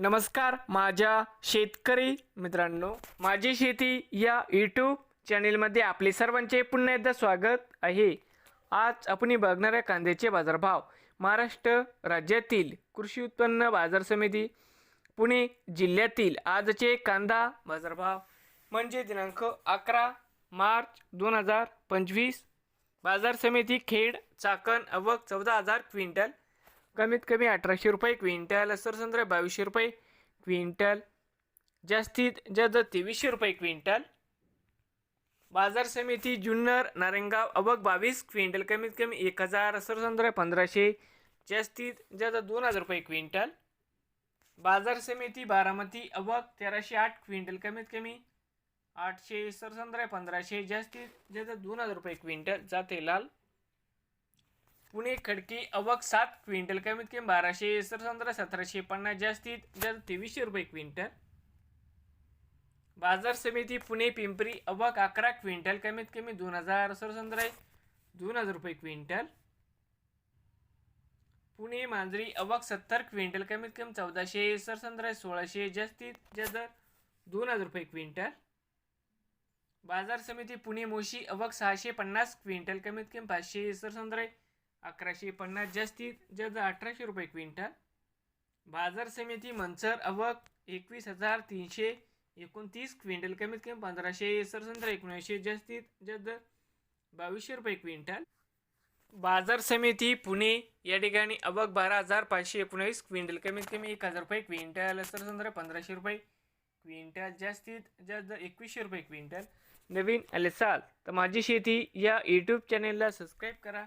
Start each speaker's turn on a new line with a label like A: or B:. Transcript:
A: नमस्कार माझ्या शेतकरी मित्रांनो. माझी शेती या यूट्यूब चॅनेलमध्ये आपले सर्वांचे पुन्हा एकदा स्वागत आहे. आज आपण बघणाऱ्या कांद्याचे बाजारभाव. महाराष्ट्र राज्यातील कृषी उत्पन्न बाजार समिती पुणे जिल्ह्यातील आजचे कांदा बाजारभाव. म्हणजे दिनांक अकरा मार्च दोन हजार पंचवीस. बाजार समिती खेड चाकण अवक चौदा हजार क्विंटल. कमीत कमी अठराशे रुपये क्विंटल सरसंद्र बावीसशे रुपये क्विंटल जास्तीत जास्त तेवीसशे रुपये क्विंटल बाजार समिती जुन्नर नारायणगाव अवक बावीस क्विंटल कमीत कमी एक हजार सरसंद्र पंधराशे जास्तीत जास्त दोन हजार रुपये क्विंटल बाजार समिती बारामती अवक तेराशे आठ क्विंटल कमीत कमी आठशे सरसंद्र पंधराशे जास्तीत जास्त दोन हजार रुपये क्विंटल जाते लाल पुणे खडकी अवक सात क्विंटल कमीत कमी बाराशे सरसंद्र सतराशे पन्नास जास्तीत जास्त तेवीसशे रुपये क्विंटल. बाजार समिती पुणे पिंपरी अवक अकरा क्विंटल कमीत कमी दोन हजार सरसंद्र दोन हजार रुपये क्विंटल. पुणे मांजरी अवक सत्तर क्विंटल कमीत कमी चौदाशे सरसंद्र सोळाशे जास्तीत जास्त दोन हजार रुपये क्विंटल. बाजार समिती पुणे मोशी अवक सहाशे पन्नास क्विंटल कमीत कमी पाचशे सरसंद्राय अकराशे पन्नास जास्तीत जास्त अठराशे रुपये क्विंटल. बाजार समिती मंचर अवक एकवीस हजार तीनशे एकोणतीस क्विंटल कमीत कमी पंधराशे सरसंत्र एकोणीसशे जास्तीत जास्त बावीसशे रुपये क्विंटल. बाजार समिती पुणे या ठिकाणी अवक बारा हजार पाचशे एकोणीस क्विंटल कमीत कमी एक हजार रुपये क्विंटल सरसंद्र पंधराशे रुपये क्विंटल जास्तीत जास्त एकवीसशे रुपये क्विंटल. नवीन अलेसाल तर माझी शेती या यूट्यूब चॅनेलला सबस्क्राईब करा.